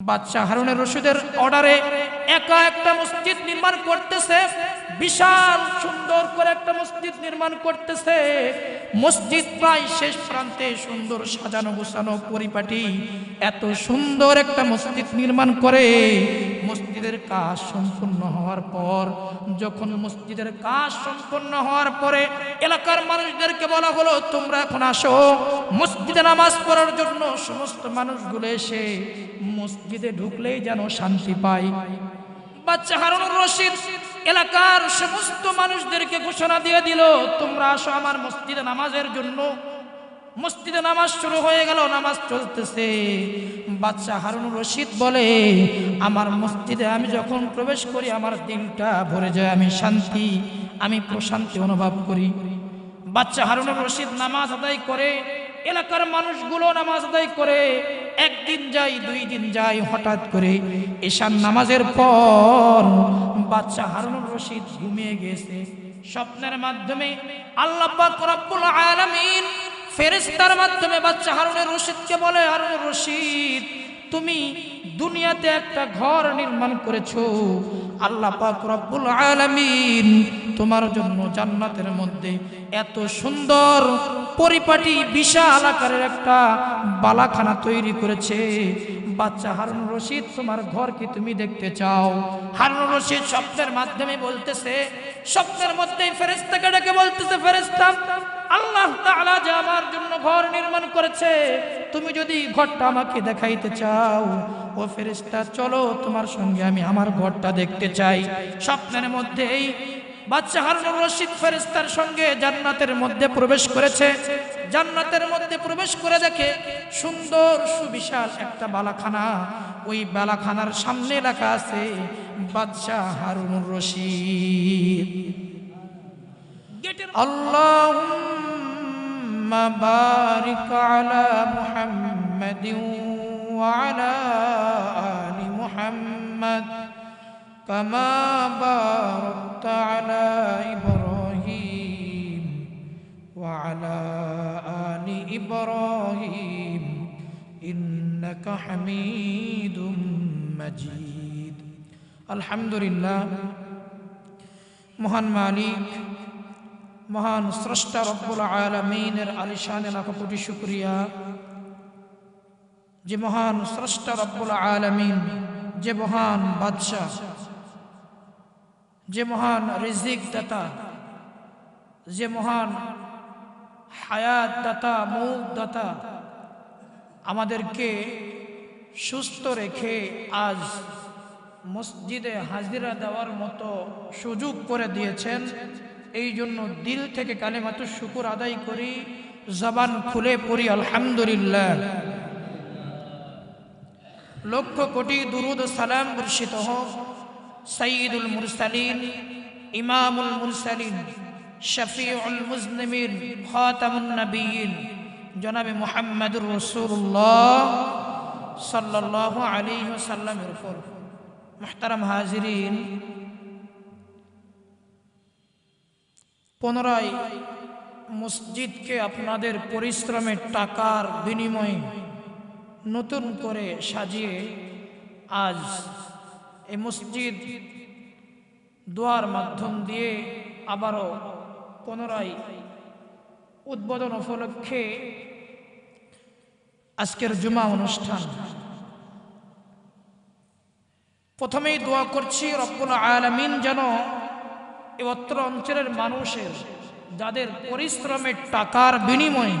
বাদশাহ হারুনের রশিদের অর্ডারে একা একটা মসজিদ নির্মাণ করতেছে। বিশাল সুন্দর করে একটা মসজিদ নির্মাণ করতেছে। মসজিদ প্রায় শেষ প্রান্তে সুন্দর সাজানো গোছানো পরিপাটি। এত সুন্দর একটা মসজিদ নির্মাণ করে। মসজিদের কাজ সম্পূর্ণ হওয়ার পর, যখন মসজিদের কাজ সম্পূর্ণ হওয়ার পরে এলাকার মানুষদেরকে বলা হলো, তোমরা এখন আসো। মসজিদে নামাজ পড়ার জন্য সমস্ত মানুষগুলো এসে মসজিদে ঢুকলেই যেন শান্তি পায়। বাচ্চা হারুনুর রশিদ এলাকার সমস্ত মানুষদেরকে ঘোষণা দিয়ে দিল, তোমরা আসো আমার মসজিদে নামাজের জন্য। মসজিদে নামাজ শুরু হয়ে গেল, নামাজ চলতেছে। বাচ্চা হারুনুর রশিদ বলে, আমার মসজিদে আমি যখন প্রবেশ করি, আমার দিনটা ভরে যায়, আমি শান্তি, আমি প্রশান্তি অনুভব করি। বাচ্চা হারুনুর রশিদ নামাজ আদায় করে, এলাকার মানুষগুলো নামাজ আদায় করে, একদিন যাই দুই দিন যাই হঠাৎ করে ঈশান নামাজের পর বাচ্চা হারুনুর রশিদ ঘুমিয়ে গেছে। স্বপ্নের মাধ্যমে আল্লাহ আলামিন ফেরেশতার মাধ্যমে বাচ্চা হারুনের রশিদকে বলে, হারুনের রশিদ, তুমি দুনিয়াতে একটা ঘর নির্মাণ করেছ। আল্লাহ পাক রব্বুল আলামিন তোমার জন্য জান্নাতের মধ্যে এত সুন্দর পরিপাটি বিশাল আকারের একটা বালাখানা তৈরি করেছে। বাচ্চা হারুন রশিদ, তোমার ঘর কি তুমি দেখতে চাও? হারুন রশিদ স্বপ্নের মাধ্যমে বলতেছে, স্বপ্নের মধ্যেই ফেরেস্তাকে ডেকে বলতেছে ফেরেস্তা আল্লাহ তাআলা যে আমার জন্য ঘর নির্মাণ করেছে, তুমি যদি ঘরটা আমাকে দেখাইতে চাও, ও ফেরেস্তা চলো তোমার সঙ্গে আমি আমার ঘরটা দেখতে চাই। স্বপ্নের মধ্যেই বাচ্চা হারুনুর রশিদ ফেরেস্তার সঙ্গে জান্নাতের মধ্যে প্রবেশ করেছে জান্নাতের মধ্যে প্রবেশ করে দেখে সুন্দর সুবিশাল একটা বালাখানা ওই বালাখানার সামনে লেখা আছে বাদশাহ হারুনুর রশিদ اللهم بارك على محمد وعلى آل محمد كما باركت على إبراهيم وعلى آل إبراهيم إنك حميد مجيد الحمد لله মহান মালিক মহান স্রষ্টা রব্বুল আলমিনের আলিশানে লাখ কোটি শুক্রিয়া যে মহান স্রষ্টা রব্বুল আলমিন যে মহান বাদশাহ যে মহান রিজিক দাতা, যে মহান হায়াত দাতা মৌক দাতা, আমাদেরকে সুস্থ রেখে আজ মসজিদে হাজিরা দেওয়ার মতো সুযোগ করে দিয়েছেন। এই জন্য দিল থেকে কালেমাত শুকুর আদায় করি, জবান খুলে পড়ি, আলহামদুলিল্লাহ। লক্ষ কোটি দুরুদ সালাম বর্ষিত হোক। সঈদুল মুরসালিন, ইমামুল মুরসালিন, শফিউল মুজনিমিন, খাতামুন নবীন। জনাবে মুহাম্মদুর রসুল্লাহ সাল্লাল্লাহু আলাইহি ওয়াসাল্লামের উপর। মুহতারাম হাজিরিন, পুনরায় মসজিদকে আপনাদের পরিশ্রমের টাকার বিনিময়ে নতুন করে সাজিয়ে আজ এই মসজিদ দোয়ার মাধ্যম দিয়ে আবারও পুনরায় উদ্বোধন উপলক্ষে আজকের জুমা অনুষ্ঠান। প্রথমেই দোয়া করছি রব্বুল আলমিন যেন অত্র অঞ্চলের মানুষের, যাদের পরিশ্রমের টাকার বিনিময়ে,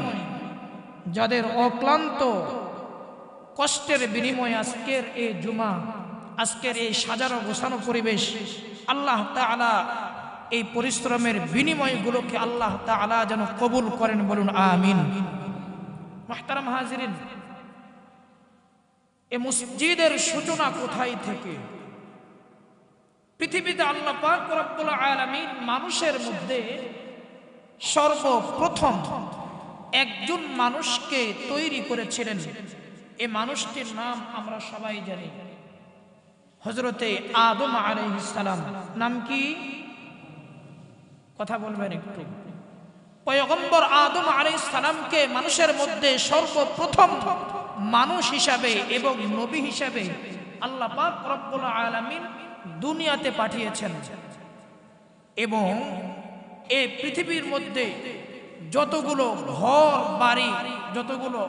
যাদের অক্লান্ত কষ্টের বিনিময়ে আজকের এই জুমা আজকের এই সাজানো গোছানো পরিবেশ আল্লাহ তালা এই পরিশ্রমের বিনিময়গুলোকে আল্লাহ তালা যেন কবুল করেন বলুন, আমিন। এ মসজিদের সূচনা কোথায় থেকে? পৃথিবীতে আল্লাহ আলামিন মানুষের মধ্যে সর্বপ্রথম একজন মানুষকে তৈরি করেছিলেন। এ মানুষটির নাম আমরা সবাই জানি। হজরতে আদম আলাইহিস নাম কি? কথা বলবেন একটু। পয়গম্বর আদম আলাইহিস মানুষের মধ্যে সর্বপ্রথম মানুষ হিসাবে এবং নবী হিসাবে আল্লাহ পাক রব্বুল আলামিন দুনিয়াতে পাঠিয়েছেন। এবং এই পৃথিবীর মধ্যে যতগুলো ঘর বাড়ি, যতগুলো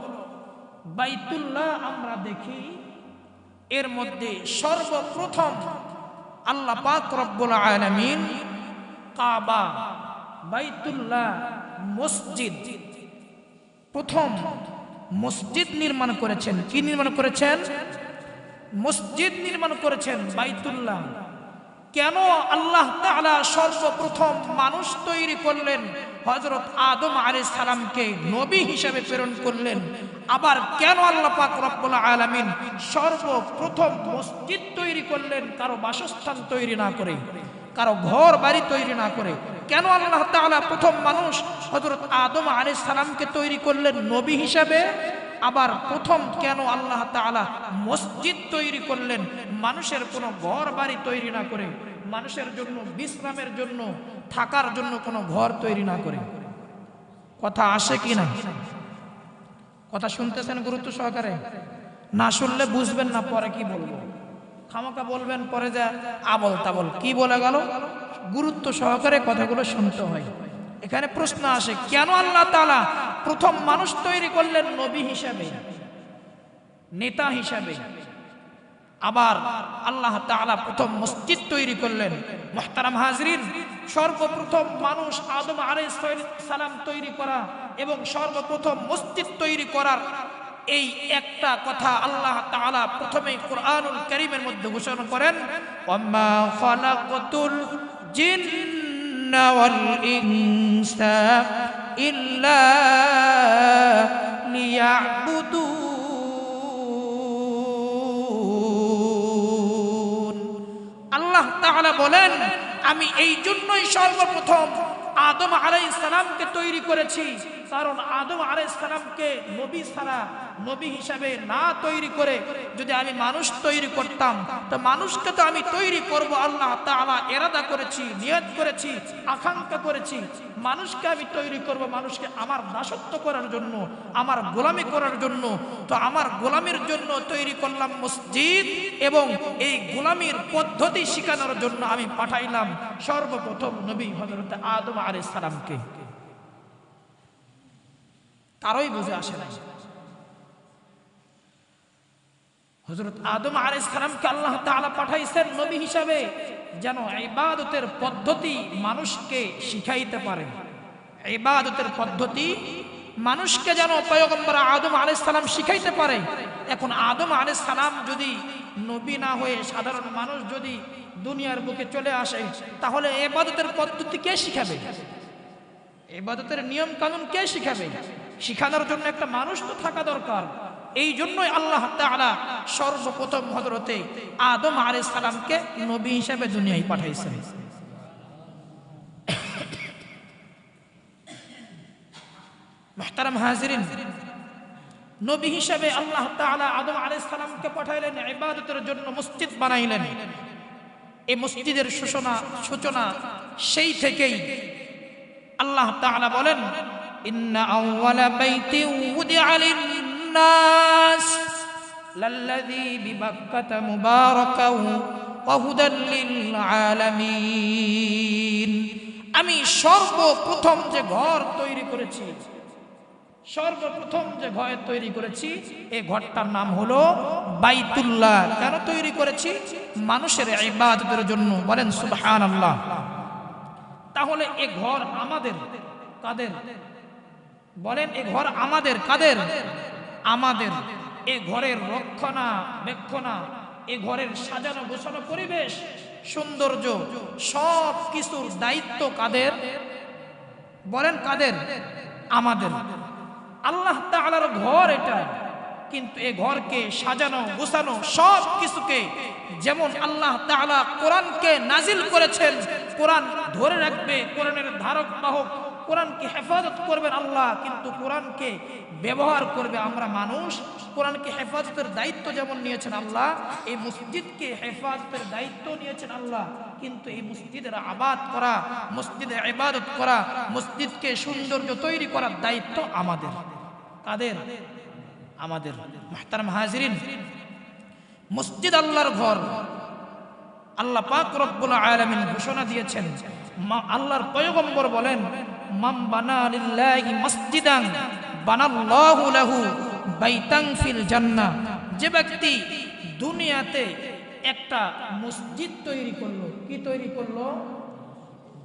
বাইতুল্লাহ আমরা দেখি এর মধ্যে সর্বপ্রথম আল্লাহ পাক রব্বুল আলামিন কাবা, বাইতুল্লাহ মসজিদ প্রথম মসজিদ নির্মাণ করেছেন। কি নির্মাণ করেছেন? মসজিদ নির্মাণ করেছেন বাইতুল্লাহ। কেন আল্লাহ তাআলা সর্বপ্রথম মানুষ তৈরি করলেন? হযরত আদম আলাইহিস সালামকে নবী হিসেবে প্রেরণ করলেন। আবার কেন আল্লাহ পাক রব্বুল আলামিন সর্বপ্রথম মসজিদ তৈরি করলেন কারও বাসস্থান তৈরি না করে, কারও ঘর বাড়ি তৈরি না করে? কেন আল্লাহ তাআলা প্রথম মানুষ হজরত আদম আলাইহিস সালামকে তৈরি করলেন নবী হিসাবে? আবার প্রথম কেন আল্লাহ তাআলা মসজিদ তৈরি করলেন? মানুষের কোনো ঘর বাড়ি তৈরি না করে, মানুষের জন্য বিশ্রামের জন্য থাকার জন্য কোনো ঘর তৈরি না করে। কথা আসে কি না? কথা শুনতেছেন গুরুত্ব সহকারে? না শুনলে বুঝবেন না পরে কি বলব। খামাকা বলবেন, পরে যা আবল তাবল। কি বলে গেল? গুরুত্ব সহকারে কথাগুলো শুনতে হয়। এখানে প্রশ্ন আসে, কেন আল্লাহ তালা প্রথম মানুষ তৈরি করলেন নবী হিসাবে, নেতা হিসাবে? আবার আল্লাহ তাআলা প্রথম মসজিদ তৈরি করলেন। মুহতারাম হাজরিন, সর্বপ্রথম মানুষ আদম আলাইহিস সালাম তৈরি করা এবং সর্বপ্রথম মসজিদ তৈরি করার এই একটা কথা আল্লাহ তাআলা প্রথমে কোরআনুল কারীমের মধ্যে ঘোষণা করেন, ওয়াম্মা খালাকাতুল জিন্না ওয়াল ইনসা ইল্লা লিয়াবুদুন আল্লাহ তাহলে বলেন আমি এই জন্যই সর্বপ্রথম আদম আলাই ইসলামকে তৈরি করেছি কারণ আদম আলাইহিস সালামকে নবী ছাড়া নবী হিসাবে না তৈরি করে যদি আমি মানুষ তৈরি করতাম, তো মানুষকে তো আমি তৈরি করব আল্লাহ তাআলা এরাদা করেছি, নিয়ত করেছি, আকাঙ্ক্ষা করেছি। মানুষকে আমি তৈরি করব মানুষকে আমার দাসত্ব করার জন্য, আমার গোলামি করার জন্য। তো আমার গোলামির জন্য তৈরি করলাম মসজিদ এবং এই গোলামির পদ্ধতি শেখানোর জন্য আমি পাঠাইলাম সর্বপ্রথম নবী হজরত আদম আলাইহিস সালামকে। কারোই বুঝে আসে না। হজরত আদম আলাইহিস সালামকে আল্লাহ তাআলা পাঠাইছেন নবী হিসাবে যেন ইবাদতের পদ্ধতি মানুষকে শিখাইতে পারে। ইবাদতের পদ্ধতি মানুষকে যেন পয়গম্বর আদম আলাইহিস সালাম শিখাইতে পারে। এখন আদম আলাইহিস সালাম যদি নবী না হয়ে সাধারণ মানুষ যদি দুনিয়ার বুকে চলে আসে, তাহলে এবাদতের পদ্ধতি কে শিখাবে? এবাদতের নিয়ম কানুন কে শিখাবে? শিখানোর জন্য একটা মানুষ তো থাকা দরকার। এই জন্যই আল্লাহ তাআলা সর্বপ্রথম হজরতে আদম আলাইহিস সালামকে নবী হিসেবে দুনিয়ায় পাঠাইছেন। মুহতারাম হাজিরিন, নবী হিসেবে আল্লাহ তাআলা আদম আলাইহিস সালামকে পাঠাইলেন, ইবাদতের জন্য মসজিদ বানাইলেন। এই মসজিদের সূচনা সূচনা সেই থেকেই আল্লাহ তাআলা বলেন বাইতি উদিআ লিন-নাস লাল্লাযী বিবাক্কাতা মুবারাকাও ওয়া হুদাল লিল-আলামিন আমি সর্বপ্রথম যে ঘর তৈরি করেছি, সর্বপ্রথম যে ঘর তৈরি করেছি এই ঘরটার নাম হলো বাইতুল্লাহ। কেন তৈরি করেছি? মানুষের ইবাদতের জন্য। বলেন, সুবহানাল্লাহ। তাহলে এ ঘর আমাদের, কাদের? বলেন, এ ঘর আমাদের, কাদের? আমাদের। এ ঘরের রক্ষণা, বেক্ষণা, এ ঘরের সাজানো গোছানো পরিবেশ, সৌন্দর্য, সব কিছুর দায়িত্ব কাদের? বলেন, কাদের? আমাদের। আল্লাহ তাআলার ঘর এটা, কিন্তু এ ঘরকে সাজানো, গোছানো, সব কিছুকে যেমন আল্লাহ তাআলা কোরআনকে নাজিল করেছেন, কোরআন ধরে রাখবে, কোরআনের ধারক বাহক কোরআনকে হেফাজত করবেন আল্লাহ, কিন্তু কোরআনকে ব্যবহার করবে আমরা মানুষ। কোরআনকে হেফাজতের দায়িত্ব যেমন নিয়েছেন আল্লাহ, এই মসজিদকে হেফাজতের দায়িত্ব নিয়েছেন আল্লাহ। কিন্তু এই মসজিদের আবাদ করা, মসজিদে ইবাদত করা, মসজিদকে সৌন্দর্য তৈরি করার দায়িত্ব আমাদের। কাদের? আমাদের। মাহতারাম হাজিরিন। মসজিদ আল্লাহর ঘর। আল্লাহ পাক রব্বুল আলামিন ঘোষণা দিয়েছেন। আল্লাহর পয়গম্বর বলেন যে ব্যক্তি দুনিয়াতে একটা মসজিদ তৈরি করল, কি তৈরি করল?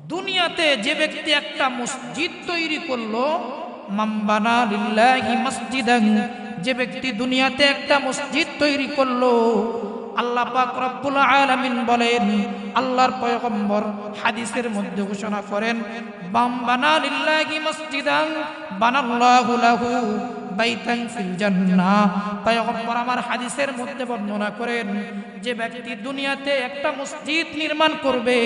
দুনিয়াতে যে ব্যক্তি একটা মসজিদ তৈরি করল মাম্বানা লিল্লাহি যে ব্যক্তি দুনিয়াতে একটা মসজিদ তৈরি করল আল্লাহ পাক রব্বুল আলামিন বলেন, আল্লাহর পয়গম্বর হাদিসের মধ্যে ঘোষণা করেন বাম্বানা লিল্লাহি মসজিদান, বানাল্লাহু লাহু বাইতান ফিল জান্নাহ। পয়গম্বর আমার হাদিসের মধ্যে বর্ণনা করেন, যে ব্যক্তি দুনিয়াতে একটা মসজিদ নির্মাণ করবে,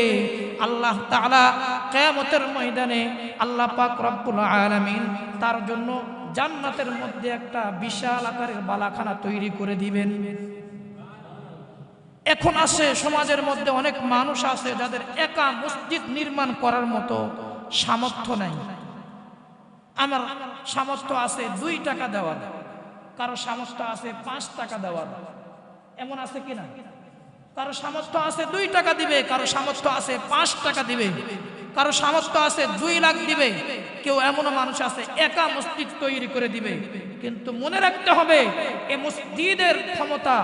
আল্লাহ তাআলা কিয়ামতের ময়দানে আল্লাহ পাক রব্বুল আলামিন তার জন্য জান্নাতের মধ্যে একটা বিশাল আকারের বালাখানা তৈরি করে দিবেন। এখন আসে সমাজের মধ্যে অনেক মানুষ আছে যাদের একা মসজিদ নির্মাণ করার মতো সামর্থ্য নাই। আমার সামর্থ্য আছে দুই টাকা দেওয়ার কারও সামর্থ্য আছে পাঁচ টাকা দেওয়ার এমন আছে কিনা? কারও সামর্থ্য আছে দুই টাকা দিবে, কারও সামর্থ্য আছে পাঁচ টাকা দিবে। কারও সামর্থ্য আছে দুই লাখ দিবে। কেউ এমনও মানুষ আছে একা মসজিদ তৈরি করে দিবে। কিন্তু মনে রাখতে হবে, এ মসজিদের ক্ষমতা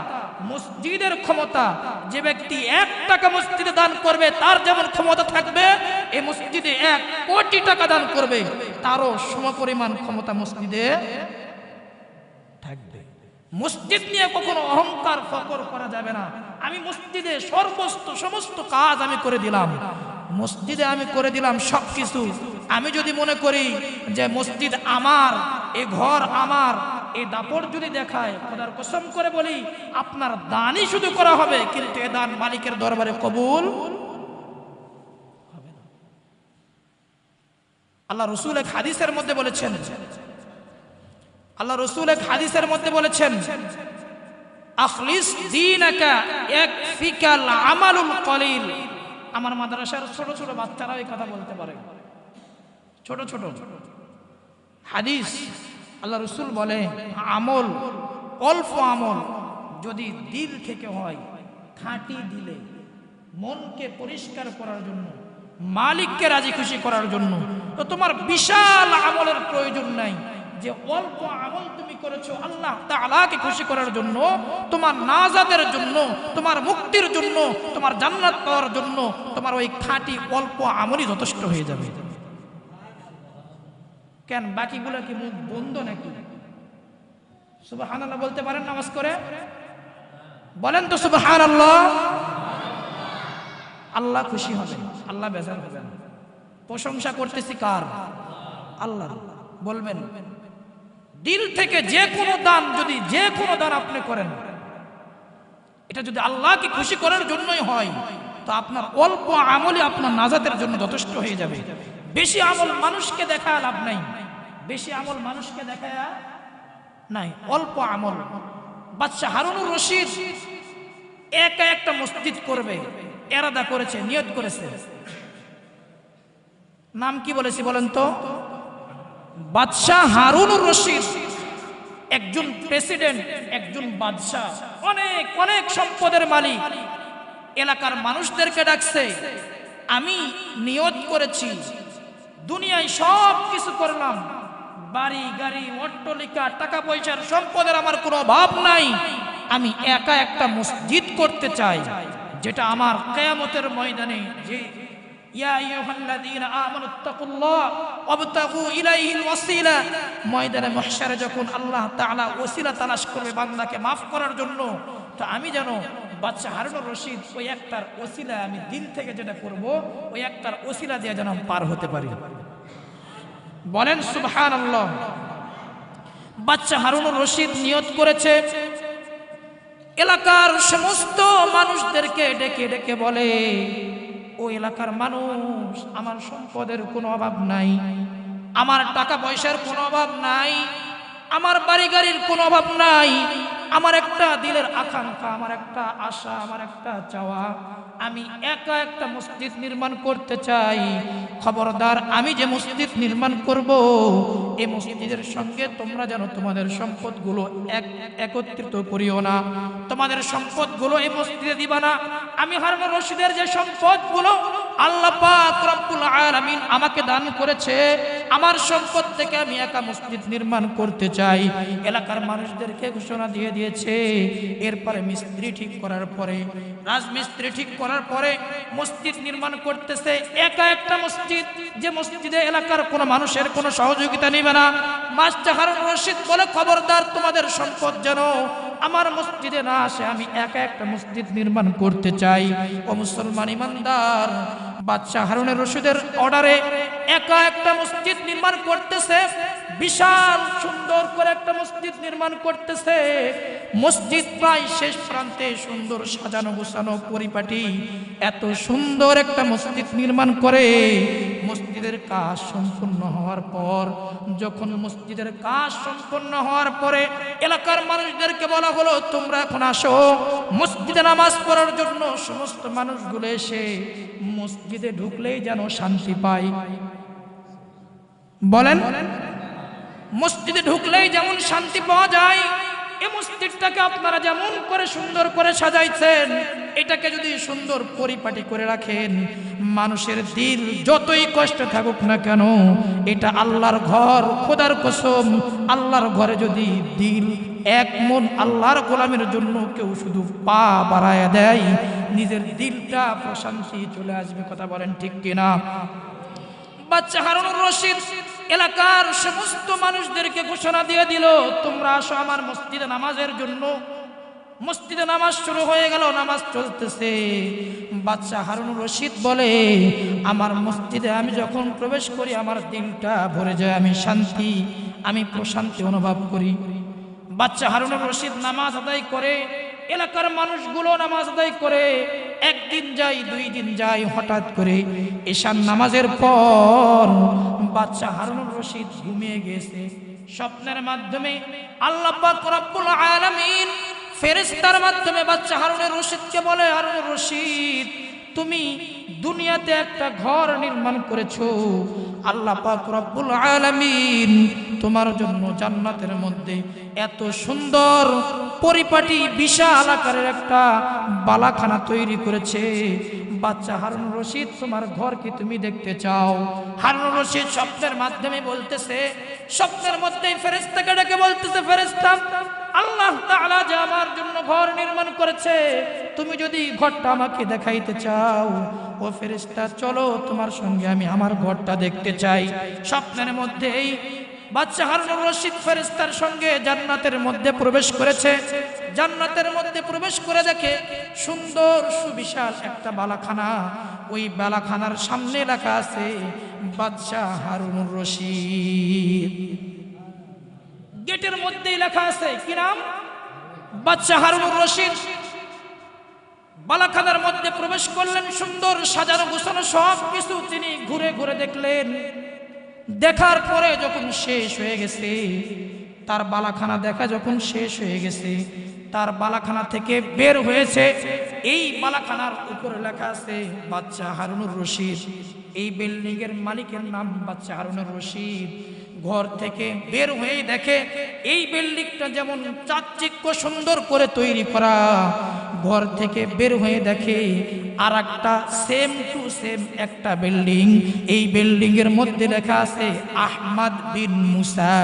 মসজিদের ক্ষমতা, যে ব্যক্তি এক টাকা মসজিদে দান করবে, তার যেমন ক্ষমতা থাকবে এই মসজিদে এক কোটি টাকা দান করবে, তারও সমপরিমাণ ক্ষমতা মসজিদে থাকবে। মসজিদ নিয়ে কখনো অহংকার, ফকর করা যাবে না। আমি মসজিদে সর্বস্ত, সমস্ত কাজ আমি করে দিলাম। মসজিদে আমি করে দিলাম সব কিছু আমি যদি মনে করি যে মসজিদ আমার, এ ঘর আমার, এ দাপট যদি দেখায়, খোদার কসম করে বলি, আপনার দানই শুধু করা হবে, কিন্তু এ দান মালিকের দরবারে কবুল আল্লাহ রসুল এক হাদিসের মধ্যে বলেছেন, আল্লাহ রসুল এক হাদিসের মধ্যে বলেছেন, আখলিস দীনাকা ইয়াকফিকাল আমালুল কলিল। আমার মাদ্রাসার ছোট ছোট বাচ্চারা এই কথা বলতে পারে। ছোট ছোট। হাদিস, আল্লাহ রসুল বলে, আমল, অল্প আমল যদি দিল থেকে হয়, খাঁটি দিলে, মনকে পরিষ্কার করার জন্য, মালিককে রাজি খুশি করার জন্য, তো তোমার বিশাল আমলের প্রয়োজন নাই। যে অল্প আমল তুমি করেছ, আল্লাহ তাআলাকে খুশি করার জন্য, তোমার নাজাদের জন্য, তোমার মুক্তির জন্য, তোমার জান্নাত পাওয়ার জন্য, তোমার ওই খাঁটি অল্প আমলই যথেষ্ট হয়ে যাবে। কেন? বাকিগুলো কি মুখ বন্ধ নাকি? সুবহানাল্লাহ বলতে পারেন নামাজ করে? বলেন তো সুবহানাল্লাহ। আল্লাহ আল্লাহ খুশি হবে, আল্লাহ বেজার হবে। প্রশংসা করতেছি কার? আল্লাহ। বলবেন, দিল থেকে যে কোনো দান যদি যে কোনো দান আপনি করেন, এটা যদি আল্লাহকে খুশি করার জন্যই হয়, তো আপনার অল্প আমলে আপনার নাজাতের জন্য যথেষ্ট হয়ে যাবে। বেশি আমল মানুষকে দেখা লাভ নাই। বেশি আমল মানুষকে দেখা নাই। অল্প আমল। বাচ্চা হারুনুর রশিদ একা একটা মসজিদ করবে, এরাদা করেছে, নিয়ত করেছে। নাম কি বলেছি বলেন তো? বাদশাহ হারুনুর রশিদ একজন প্রেসিডেন্ট, একজন বাদশাহ। অনেক অনেক সম্পদের মালিক। এলাকার মানুষদেরকে ডাকছে, আমি নিয়ত করেছি দুনিয়ায় সব কিছু করলাম। বাড়ি, গাড়ি, অট্টলিকা, টাকা পয়সার সম্পদের আমার কোনো অভাব নাই। আমি একা একটা মসজিদ করতে চাই, যেটা আমার কেয়ামতের ময়দানে যে ময়দানে, মাহশারে যখন আল্লাহ তাআলা ওসিলা তালাশ করবে বান্দাকে maaf করার জন্য, তো আমি যেন বাচ্চা হারুনুর রশিদ, ওই একটার ওসিলা আমি দিল থেকে যেটা করব, ওই একটার ওসিলা দিয়ে যেন পার হতে পারি। বলেন, সুবহানাল্লাহ। বাচ্চা হারুনুর রশিদ নিয়ত করেছে। এলাকার সমস্ত মানুষদেরকে ডেকে ডেকে বলে, ও এলাকার মানুষ, আমার সম্পদের কোনো অভাব নাই, আমার টাকা পয়সার কোনো অভাব নাই, আমার বাড়ি গাড়ির কোনো অভাব নাই আমার একটা দিলের আকাঙ্ক্ষা, আমার একটা আশা, আমার একটা চাওয়া। আমি একা একটা মসজিদ নির্মাণ করতে চাই। খবরদার, আমি যে মসজিদ নির্মাণ করব এই মসজিদের সঙ্গে তোমরা যেন তোমাদের সম্পদগুলো এক, একত্রিত করিও না। তোমাদের সম্পদগুলো এই মসজিদে দিবা না। আমি হারুন রশিদের যে সম্পদগুলো আল্লাহ পাক রব্বুল আমাকে দান করেছে, আমার সম্পদ থেকে আমি একা মসজিদ নির্মাণ করতে চাই। এলাকার মানুষদেরকে ঘোষণা দিয়ে দিয়েছে। এরপরে মিস্ত্রি ঠিক করার পরে, রাজমিস্ত্রি ঠিক করার পরে মসজিদ নির্মাণ করতেছে। একা একটা মসজিদ, যে মসজিদে এলাকার কোনো মানুষের কোনো সহযোগিতা নেবে না। রশিদ বলে, খবরদার, তোমাদের সম্পদ যেন আমার মসজিদে না আসে। আমি একা একটা মসজিদ নির্মাণ করতে চাই। ও মুসলমান ইমানদার বাদশাহ হারুনের রশিদের অর্ডারে একা একটা মসজিদ নির্মাণ করতেছে। বিশাল সুন্দর করে একটা মসজিদ নির্মাণ করতেছে। মসজিদ প্রায় শেষ প্রান্তে সুন্দর সাজানো গোছানো পরিপাটি। এত সুন্দর একটা মসজিদ নির্মাণ করে। মসজিদের কাজ সম্পূর্ণ হওয়ার পর, যখন মসজিদের কাজ সম্পূর্ণ হওয়ার পরে এলাকার মানুষদেরকে বলা হলো, তোমরা এখন আসো। মসজিদে নামাজ পড়ার জন্য সমস্ত মানুষগুলো এসে মসজিদে ঢুকলেই যেন শান্তি পায়। বলেন, মসজিদে ঢুকলেই যেমন শান্তি পাওয়া যায় এই মসজিদটাকে আপনারা যেমন করে সুন্দর করে সাজাইছেন, এটাকে যদি সুন্দর পরিপাটি করে রাখেন, মানুষের দিল যতই কষ্ট থাকুক না কেন, এটা আল্লাহর ঘর, খোদার কসম, আল্লাহর ঘরে যদি দিল এক মন আল্লাহর গোলামের জন্য কেউ শুধু পা বাড়ায় দেয়, নিজের দিলটা প্রশান্তি চলে আসবে, কথা বলেন ঠিক কিনা? বাচ্চা হারুন রশিদ এলাকার সমস্ত মানুষদেরকে ঘোষণা দিয়ে দিল, তোমরা আসো আমার মসজিদে নামাজের জন্য। মসজিদে নামাজ শুরু হয়ে গেল, নামাজ চলতেছে। বাচ্চা হারুনুর রশিদ বলে, আমার মসজিদে আমি যখন প্রবেশ করি, আমার দিনটা ভরে যায়, আমি শান্তি, আমি প্রশান্তি অনুভব করি। বাচ্চা হারুনুর রশিদ নামাজ আদায় করে, এলাকার মানুষগুলো নামাজ আদায় করে একদিন যাই দুই দিন যাই হঠাৎ করে ঈশান নামাজের পর বাচ্চা হারুনুর রশিদ ঘুমিয়ে গেছে। স্বপ্নের মাধ্যমে আল্লাহ রব্বুল আলামিন ফেরেশতার মাধ্যমে বাচ্চা হারুনের রশিদকে বলে, হারুনুর রশিদ, তুমি দুনিয়াতে একটা ঘর নির্মাণ করেছ। আল্লাহ পাক রব্বুল আলামিন তোমার জন্য জান্নাতের মধ্যে এত সুন্দর পরিপাটি বিশাল আকারের একটা বালাখানা তৈরি করেছে। বাচ্চা হারুন রশিদ, তোমার ঘর কি তুমি দেখতে চাও? হারুন রশিদ স্বপ্নের মাধ্যমে বলতেছে স্বপ্নের মধ্যেই ফেরেস্তাকে ডেকে বলতেছে ফেরেস্তা আল্লাহ তাআলা যে আমার জন্য ঘর নির্মাণ করেছে, তুমি যদি ঘরটা আমাকে দেখাইতে চাও ও ফেরেস্তা চলো তোমার সঙ্গে আমি আমার ঘরটা দেখতে চাই। স্বপ্নের মধ্যেই বাচ্চা হারুনুর রশিদ ফেরেস্তার সঙ্গে জান্নাতের মধ্যে প্রবেশ করেছে। জান্নাতের মধ্যে প্রবেশ করে দেখে সুন্দর, সুবিশাল একটা বালাখানা। ওই বালাখানার সামনে লেখা আছে বাদশাহ হারুনুর রশিদ। গেটের মধ্যেই লেখা আছে, কি নাম? বাদশাহ হারুনুর রশিদ। বালাখানার মধ্যে প্রবেশ করলেন, সুন্দর সাজানো গোছানো সব কিছু তিনি ঘুরে ঘুরে দেখলেন। দেখার পরে যখন শেষ হয়ে গেছে, তার বালাখানা দেখা যখন শেষ হয়ে গেছে, তার বালাখানা থেকে বের হয়েছে। এই বালাখানার উপরে লেখা আছে বাচ্চা হারুনুর রশিদ। এই বিল্ডিং এর মালিকের নাম বাচ্চা হারুনুর রশিদ। ঘর থেকে বের হয়ে দেখে এই বিল্ডিংটা যেমন চাকচিক্য সুন্দর করে তৈরি করা, ঘর থেকে বের হয়ে দেখে আর একটা সেম টু সেম একটা বিল্ডিং। এই বিল্ডিং এর মধ্যে লেখা আছে, আহমদ বিন মুসা।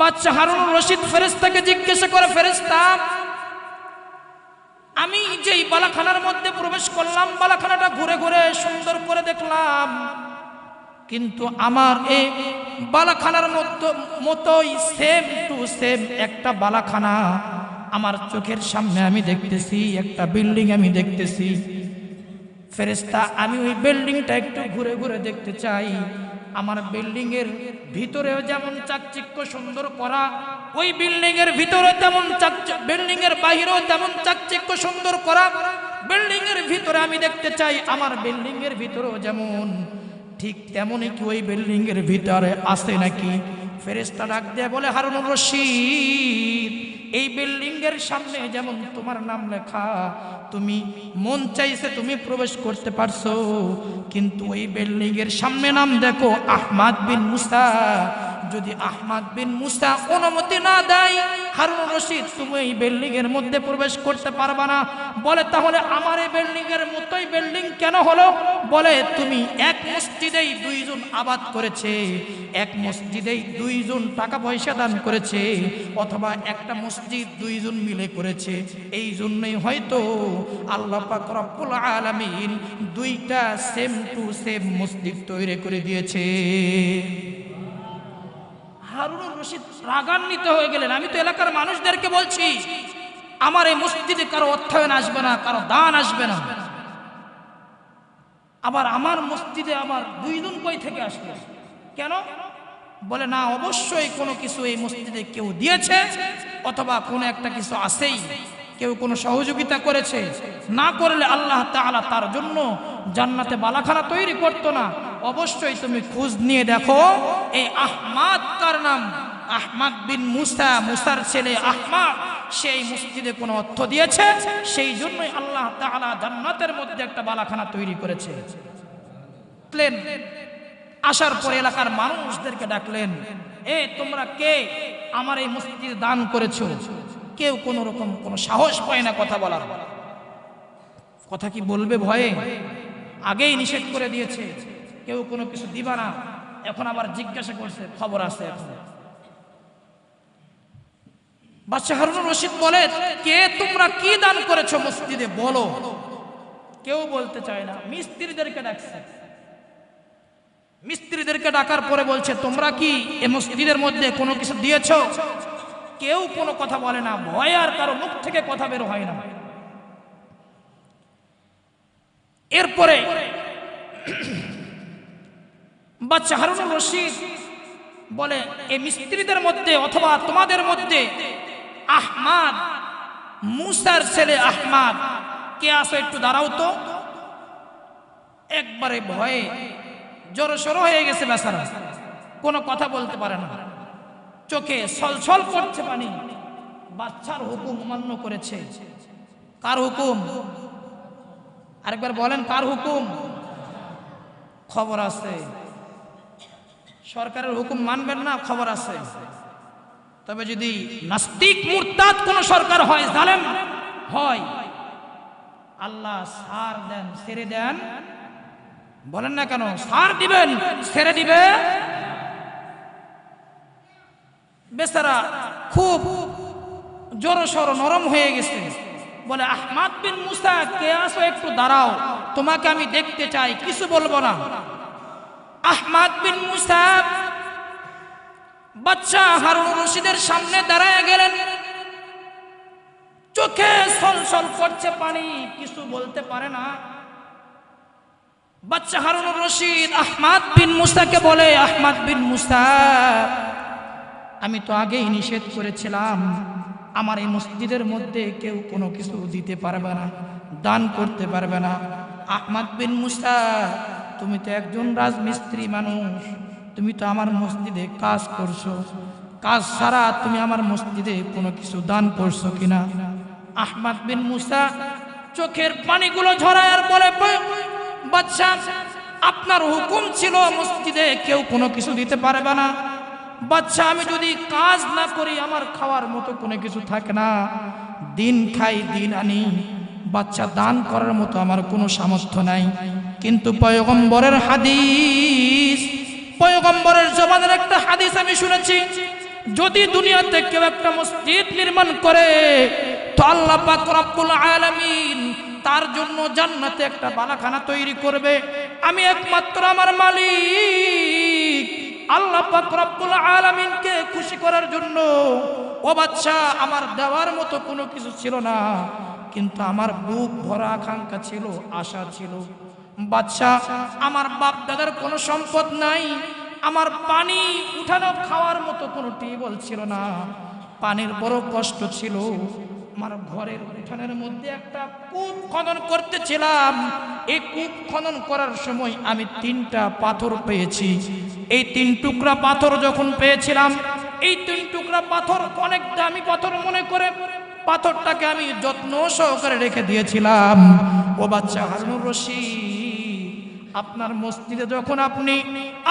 বাচ্চা হারুন রশিদ ফেরেস্তাকে জিজ্ঞাসা করে ফেরেস্তা আমি যেই বালাখানার মধ্যে প্রবেশ করলাম, বালাখানাটা ঘুরে ঘুরে সুন্দর করে দেখলাম। কিন্তু আমার এই বালাখানার মতো, মতোই সেম টু সেম একটা বালাখানা। আমার চোখের সামনে আমি দেখতেছি, একটা বিল্ডিং আমি দেখতেছি। ফেরেস্তা আমি ওই বিল্ডিংটা একটু ঘুরে ঘুরে দেখতে চাই। আমার বিল্ডিং এর ভিতরেও যেমন চাকচিক্য সুন্দর করা, ওই বিল্ডিং এর ভিতরে তেমন বিল্ডিং এর বাহিরেও তেমন চাকচিক্য সুন্দর করা। বিল্ডিং এর ভিতরে আমি দেখতে চাই, আমার বিল্ডিং এর ভিতরেও যেমন ঠিক তেমনই কি ওই বিল্ডিং এর ভিতরে আসে নাকি? ফেরেস্তা ডাক দেয়া বলে, হারুনুর রশিদ, এই বিল্ডিং এর সামনে যেমন তোমার নাম লেখা, তুমি মন চাইছে তুমি প্রবেশ করতে পারছ, কিন্তু ওই বিল্ডিং এর সামনে নাম দেখো, আহমাদ বিন মুসা যদি আহমাদ বিন মুসা অনুমতি না দেয়, হারুন রশিদ, তুমি এই বিল্ডিং এর মধ্যে প্রবেশ করতে পারবা না। বলে, তাহলে আমার এই বিল্ডিং এর মতোই বিল্ডিং কেন হলো? বলে, তুমি এক মসজিদেই দুইজন আবাদ করেছে। এক মসজিদেই দুইজন টাকা পয়সা দান করেছে, অথবা একটা মসজিদ দুইজন মিলে করেছে। এই জন্যই হয়তো আল্লাহ পাক রব্বুল আলামিন দুইটা সেম টু সেম মসজিদ তৈরি করে দিয়েছে। হারুনুর রশিদ রাগান্বিত হয়ে গেলেন। আমি তো এলাকার মানুষদেরকে বলছি, আমার এই মসজিদে কারও অর্থায়ন আসবে না, কারও দান আসবে না। আবার আমার মসজিদে আমার দুইজন কই থেকে আসবে কেন? বলে, না, অবশ্যই কোনো কিছু এই মসজিদে কেউ দিয়েছে, অথবা কোনো একটা কিছু আছেই। কেউ কোনো সহযোগিতা করেছে। না করলে আল্লাহ তাআলা তার জন্য জান্নাতে বালাখানা তৈরি করতো না। অবশ্যই তুমি খোঁজ নিয়ে দেখো, এই আহমাদ তার নাম? আহমাদ বিন মুসা, মুসার ছেলে আহমাদ, সেই মসজিদে কোনো অর্থ দিয়েছে, সেই জন্যই আল্লাহ জান্নাতের মধ্যে একটা বালাখানা তৈরি করেছে। ডাকলেন আসার পরে এলাকার মানুষদেরকে ডাকলেন, এ, তোমরা কে? আমার এই মসজিদে দান করেছ। কেউ কোনো রকম কোনো সাহস পায় না কথা বলার। কথা কি বলবে ভয়ে? আগেই নিষেধ করে দিয়েছে। কেউ কোনো কিছু দিবা না। এখন আবার জিজ্ঞাসা করছে, খবর আছে এখন। বাচ্চা হারুনুর রশিদ বলে, কে তোমরা কি দান করেছ মসজিদে? বলো। কেউ বলতে চায় না। মিস্ত্রিদেরকে ডাকছে। মিস্ত্রিদেরকে ডাকার পরে বলছে, তোমরা কি এ মসজিদের মধ্যে কোনো কিছু দিয়েছ? কেউ কোনো কথা বলে না। ভয় আর কারও মুখ থেকে কথা বের হয় না। এরপরে বাচ্চা হারুনুর রশিদ বলে এই মিস্ত্রিদের মধ্যে অথবা তোমাদের মধ্যে আহমাদ, মুসার ছেলে আহমাদ, কে আসো একটু দাঁড়াও তো। একবারে ভয়ে জড়সড় হয়ে গেছে বেচারা। কোনো কথা বলতে পারে না। চোখে ছলছল করছে পানি। বাচ্চার হুকুম অমান্য করেছে। কার হুকুম? আরেকবার বলেন, কার হুকুম? খবর আছে। সরকারের হুকুম মানবেন না, খবর আছে। তবে যদি নাস্তিক, মুরতাদ কোন সরকার হয়, জালেম হয়, আল্লাহ সার দেন, ছেড়ে দেন। বলেন না কেন? সার দিবেন, ছেড়ে দিবে। বেচারা খুব জোরসর, নরম হয়ে গেছে। বলে, আহমাদ বিন মুসা, কে আসো একটু দাঁড়াও। তোমাকে আমি দেখতে চাই, কিছু বলব না। আহমাদ বিন মুসা বাচ্চা হারুন রশিদের সামনে দাঁড়ায় গেলেন। চোখে সলসল করছে পানি, কিছু বলতে পারে না। বাচ্চা হারুন রশিদ আহমাদ বিন মুসাকে বলে, আহমাদ বিন মুসা আমি তো আগেই নিষেধ করেছিলাম, আমার এই মসজিদের মধ্যে কেউ কোনো কিছু দিতে পারবে না, দান করতে পারবে না। আহমাদ বিন মুসা তুমি তো একজন রাজমিস্ত্রি মানুষ। তুমি তো আমার মসজিদে কাজ করছ। কাজ ছাড়া তুমি আমার মসজিদে কোনো কিছু দান করছ কিনা? আহমাদ বিন মুসা চোখের পানিগুলো ঝরায় আর বলে বাচ্চা আপনার হুকুম ছিল মসজিদে কেউ কোনো কিছু দিতে পারবে না। বাচ্চা আমি যদি কাজ না করি, আমার খাওয়ার মতো কোনো কিছু থাকে না। দিন খাই, দিন আনি। বাচ্চা দান করার মতো আমার কোনো সামর্থ্য নাই। কিন্তু পয়গম্বরের হাদিস, পয়গম্বরের জবানের একটা হাদিস আমি শুনেছি, যদি দুনিয়াতে কেউ একটা মসজিদ নির্মাণ করে, তো আল্লাহ পাক রব্বুল আলামিন তার জন্য জান্নাতে একটা বালাখানা তৈরি করবে। আমি একমাত্র আমার মালিক, আল্লাহ পাক রব্বুল আলামিনকে খুশি করার জন্য। ও বাচ্চা আমার দেওয়ার মতো কোনো কিছু ছিল না, কিন্তু আমার বুক ভরা আকাঙ্ক্ষা ছিল, আশা ছিল। বাচ্চা, আমার বাপ দাদার কোনো সম্পদ নাই। আমার পানি উঠানো খাওয়ার মতো কোনো টিউবওয়েল ছিল না। পানির বড় কষ্ট ছিল। আমার ঘরের উঠানের মধ্যে একটা কূপ খনন করতেছিলাম। এই কূপ খনন করার সময় আমি তিনটা পাথর পেয়েছি। এই তিন টুকরা পাথর যখন পেয়েছিলাম, এই তিন টুকরা পাথর অনেক দামি পাথর মনে করে পাথরটাকে আমি যত্ন সহকারে রেখে দিয়েছিলাম। ও বাচ্চা হারুনুর রশিদ, আপনার মসজিদে যখন আপনি,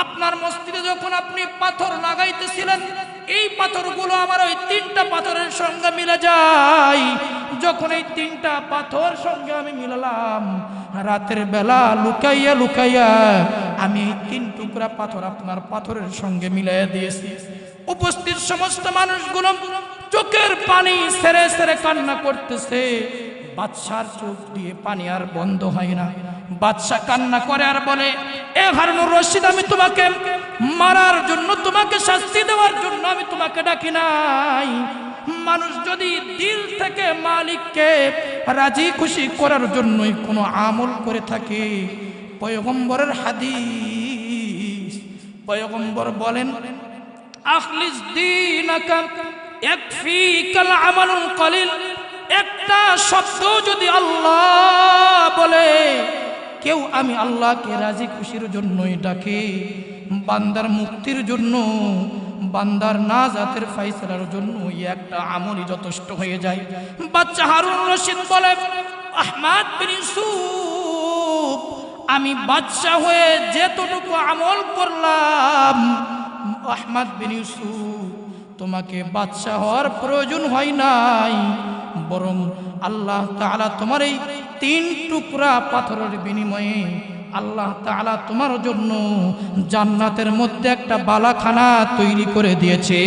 আপনার মসজিদে যখন আপনি পাথর লাগাইতেছিলেন, এই পাথরগুলো আমার ওই তিনটা পাথরের সঙ্গে মিলে যায়। যখন এই তিনটা পাথর সঙ্গে আমি মিলালাম, রাতের বেলা লুকাইয়া লুকাইয়া আমি এই তিন টুকরা পাথর আপনার পাথরের সঙ্গে মিলাইয়া দিয়েছি। উপস্থিত সমস্ত মানুষগুলো চোখের পানি সেরে সেরে কান্না করতেছে। বাদশার চোখ দিয়ে পানি আর বন্ধ হয় না। বাদশা কান্না করে আর বলে, এ হারুনুর রশিদ, আমি তোমাকে মারার জন্য, তোমাকে শাস্তি দেওয়ার জন্য আমি তোমাকে ডাকি নাই। মানুষ যদি দিল থেকে মালিককে রাজি খুশি করার জন্যই কোনো আমল করে থাকে, পয়গম্বরের হাদিস, পয়গম্বর বলেন, আখলিস দীনাকা আমালুল কলিল, একটা শব্দ যদি আল্লাহ বলে, কেউ আমি আল্লাহকে রাজি খুশির জন্যই ডাকে, বান্দার মুক্তির জন্য, বান্দার না জাতের ফাইসলার জন্য একটা আমলই যথেষ্ট হয়ে যায়। বাচ্চা হারুন রশিদ বলে, আহমাদ বিন আমি বাচ্চা হয়ে যেতটুকু আমল করলাম, আহমদ বিন তোমাকে বাদশাহ হওয়ার প্রয়োজন হয় নাই। বরং আল্লাহ তালা তোমার এই তিন টুকরা পাথরের বিনিময়ে আল্লাহ তালা তোমার জন্য জান্নাতের মধ্যে একটা বালাখানা তৈরি করে দিয়েছে।